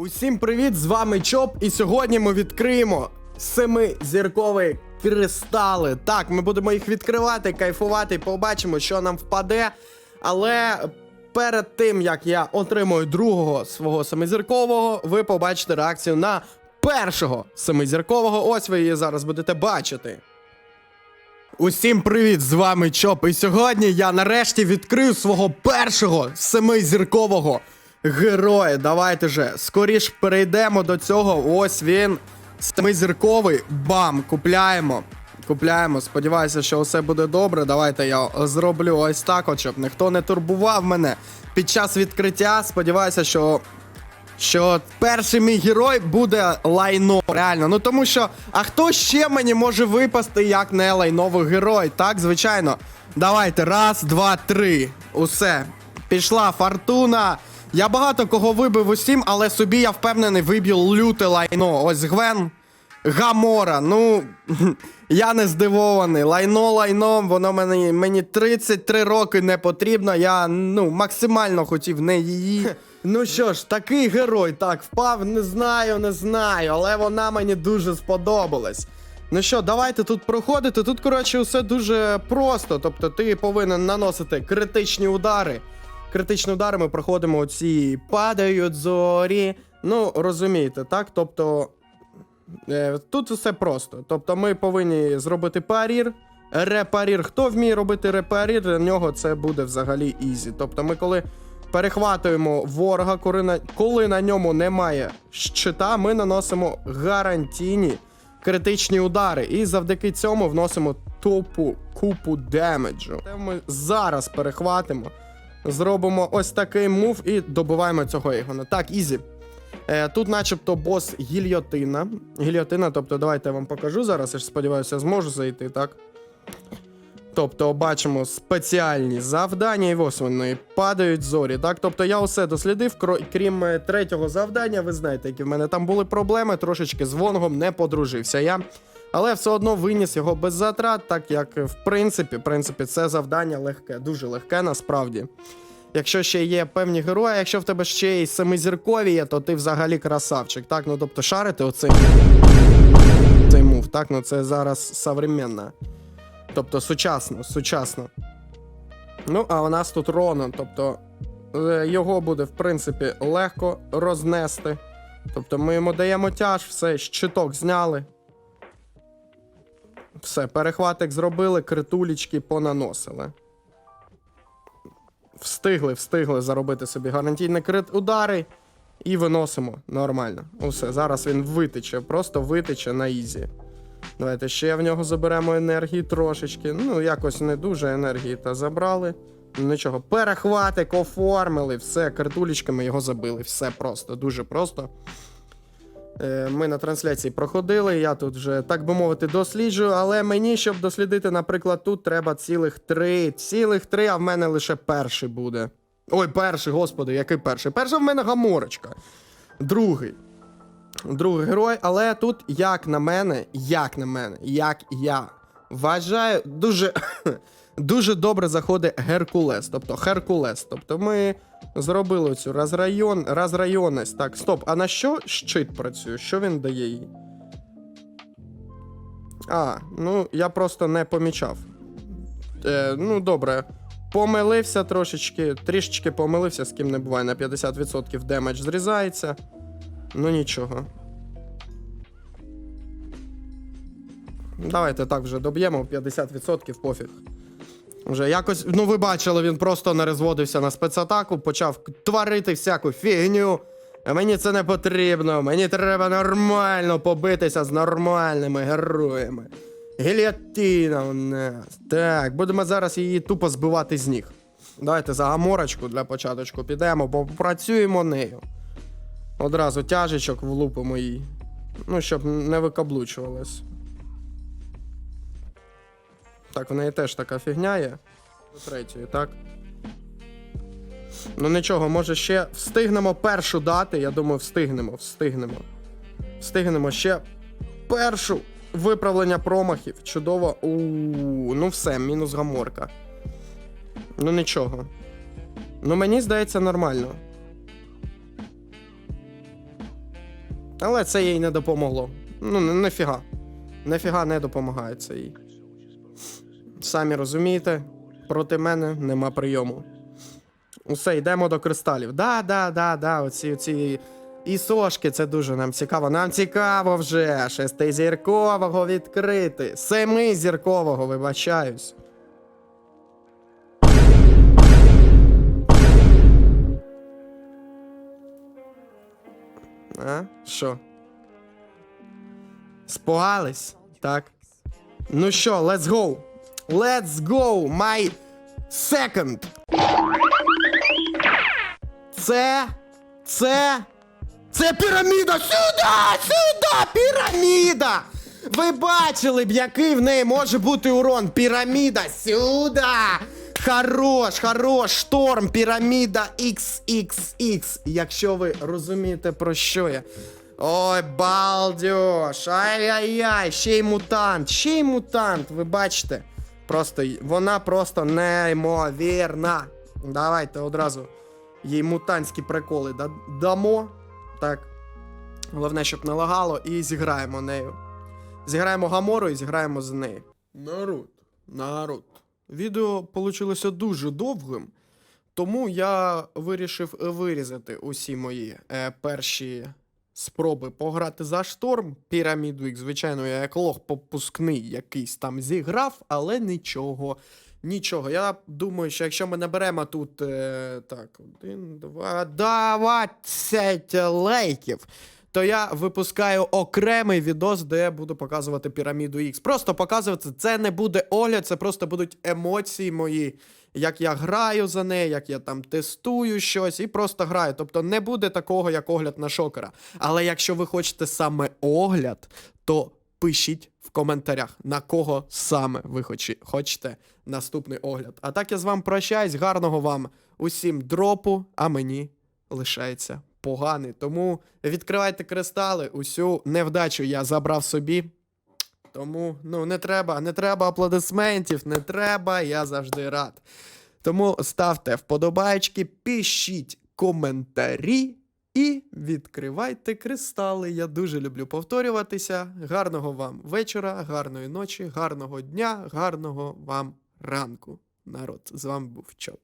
Усім привіт! З вами Чоп, і сьогодні ми відкриємо семизіркові кристали. Так, ми будемо їх відкривати, кайфувати, побачимо, що нам впаде. Але перед тим як я отримую другого свого семизіркового, ви побачите реакцію на першого семизіркового. Ось ви її зараз будете бачити. Усім привіт! З вами Чоп. І сьогодні я нарешті відкрию свого першого семизіркового героя. Давайте же скоріш перейдемо до цього. Ось він. Семизірковий. Бам! Купляємо. Купляємо. Сподіваюся, що все буде добре. Давайте я зроблю ось так, от, щоб ніхто не турбував мене під час відкриття. Сподіваюся, що що перший мій герой буде лайно. Реально. Ну тому що, а хто ще мені може випасти, як не лайновий герой? Так, звичайно. Давайте, раз, два, три. Усе. Пішла фортуна. Я багато кого вибив усім, але собі я впевнений виб'ю люте лайно. Ось Гвен. Гамора, ну я не здивований. Лайно лайном, воно мені, мені 33 роки не потрібно. Я ну максимально хотів не її. Ну що ж, такий герой так впав, не знаю, не знаю, але вона мені дуже сподобалась. Ну що, давайте тут проходити. Тут, коротше, все дуже просто. Тобто, ти повинен наносити критичні удари. Критичні удари ми проходимо оці падають зорі. Ну, розумієте, так? Тобто. Е, Тут все просто. Тобто ми повинні зробити парір. Репарір. Хто вміє робити репарір, для нього це буде взагалі ізі. Тобто ми коли перехватуємо ворога, коли на, коли на ньому немає щита, ми наносимо гарантійні критичні удари. І завдяки цьому вносимо тупу купу демеджу. Це ми зараз перехватимо. Зробимо ось такий мув і добиваємо цього Ігона. Так, ізі. Е, тут, начебто, бос гільйотина. Гільйотина, тобто, давайте я вам покажу зараз. Я ж сподіваюся, зможу зайти, так? Тобто, бачимо спеціальні завдання, і ось вони падають зорі. Так, тобто я усе дослідив, крім е, третього завдання, ви знаєте, які в мене там були проблеми, трошечки з Вонгом не подружився я. Але все одно виніс його без затрат, так як в принципі, в принципі, це завдання легке, дуже легке насправді. Якщо ще є певні герої, якщо в тебе ще й семизіркові є, то ти взагалі красавчик. Так, ну тобто шарити оцей цей мув, так, ну це зараз современно. Тобто сучасно, сучасно. Ну, а у нас тут Ронан, тобто е, його буде, в принципі, легко рознести. Тобто ми йому даємо тяж, все, щиток зняли. Все, перехватик зробили, критулічки понаносили. Встигли, встигли заробити собі гарантійний крит удари. І виносимо нормально. Усе, зараз він витече, просто витече на ізі. Давайте ще в нього заберемо енергії трошечки. Ну, якось не дуже енергії та забрали. Нічого, перехватик оформили, все, картулечками його забили. Все просто, дуже просто. Е, Ми на трансляції проходили, я тут вже, так би мовити, досліджую, але мені, щоб дослідити, наприклад, тут треба цілих три. Цілих три, а в мене лише перший буде. Ой, перший, господи, який перший? Перший в мене гаморочка. Другий. Другий герой, але тут, як на мене, як на мене, як я вважаю, дуже дуже добре заходить Геркулес. Тобто Геркулес. Тобто ми зробили цю розрайон, розрайонність. Так, стоп. А на що щит працює? Що він дає їй? А, ну я просто не помічав. Е, ну, добре. Помилився трошечки, трішечки помилився, з ким не буває. На 50% демедж зрізається. Ну нічого. Давайте так вже доб'ємо 50% пофіг. Вже якось, ну ви бачили, він просто не розводився на спецатаку, почав творити всяку фігню. Мені це не потрібно. Мені треба нормально побитися з нормальними героями. Гільотина у нас. Так, будемо зараз її тупо збивати з ніг. Давайте за гаморочку для початочку підемо, попрацюємо нею. Одразу тяжечок влупимо їй. Ну, щоб не викаблучувалась. Так, в неї теж така фігня є. До третьої, так? Ну нічого, може ще встигнемо першу дати. Я думаю, встигнемо, встигнемо. Встигнемо ще першу виправлення промахів. Чудово. У, ну все, мінус гаморка. Ну нічого. Ну мені здається нормально. Але це їй не допомогло. Ну, нефіга. Нефіга не допомагає це їй. Самі розумієте, проти мене нема прийому. Усе, йдемо до кристалів. Да, да, да, да, оці, оці і сошки, це дуже нам цікаво. Нам цікаво вже шестизіркового відкрити. Семизіркового, вибачаюсь. А? Що? Спугались? Так. Ну що, let's go. Let's go, my second. Це. Це. Це піраміда! Сюди! Сюди! Піраміда! Ви бачили б, який в неї може бути урон. Піраміда! Сюди! Хорош, хорош, шторм, піраміда XXX. Якщо ви розумієте, про що я. Ой, балдюш! Ай-яй-яй, ще й мутант, ще й мутант, ви бачите? Просто вона просто неймовірна. Давайте одразу їй мутантські приколи дамо. Так. Головне, щоб не лагало, і зіграємо нею. Зіграємо Гамору і зіграємо з нею. Народ, народ. Відео вийшло дуже довгим, тому я вирішив вирізати усі мої е, перші спроби пограти за шторм Піраміду X. Звичайно, я як лох попускний якийсь там зіграв, але нічого. Нічого. Я думаю, що якщо ми наберемо тут е, так, один, два, двадцять лайків, то я випускаю окремий відос, де я буду показувати піраміду X. Просто показувати це не буде огляд, це просто будуть емоції мої, як я граю за неї, як я там тестую щось і просто граю. Тобто не буде такого, як огляд на шокера. Але якщо ви хочете саме огляд, то пишіть в коментарях, на кого саме ви хочете наступний огляд. А так я з вами прощаюсь. Гарного вам усім дропу, а мені лишається поганий. Тому відкривайте кристали, усю невдачу я забрав собі. Тому ну не треба, не треба аплодисментів, не треба, я завжди рад. Тому ставте вподобайки, пишіть коментарі і відкривайте кристали. Я дуже люблю повторюватися. Гарного вам вечора, гарної ночі, гарного дня, гарного вам ранку. Народ, з вами був Чоп.